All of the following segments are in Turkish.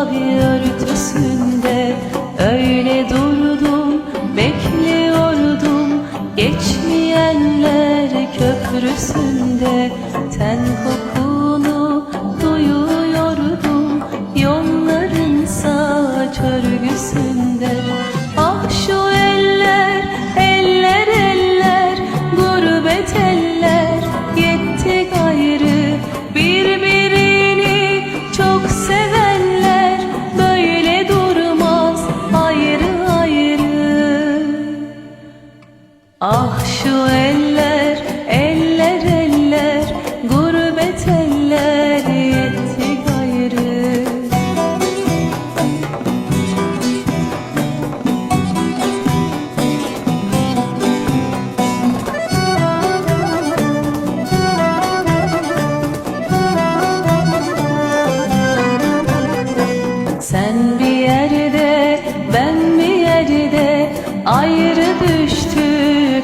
mavi örtüsünde Öyle durdum, bekliyordum. Geçmeyenler köprüsünde Ten kokunu duyuyordum. Yolların saç örgüsünde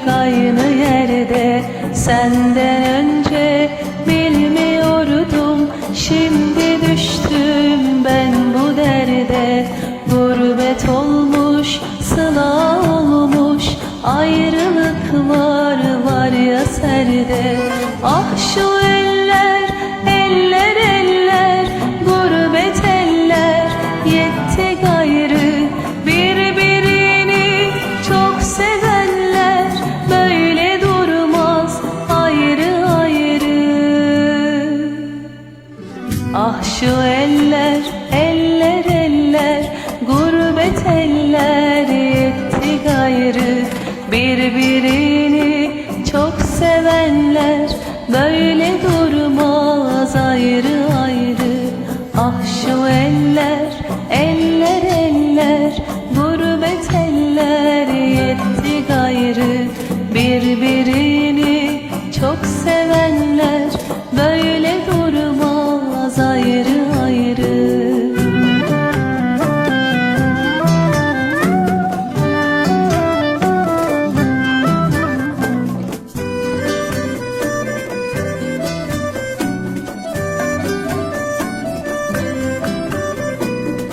aynı yerde. Senden önce bilmiyordum. Şimdi düştüm ben bu derde. Gurbet olmuş, sıla olmuş. Ayrılık var var ya serde. Ah şu el Ah şu eller, eller eller Gurbet eller yetti gayrı Birbirini çok sevenler Böyle durmaz ayrı ayrı. Ah şu eller, eller eller Gurbet eller yetti gayrı Birbirini çok sevenler Böyle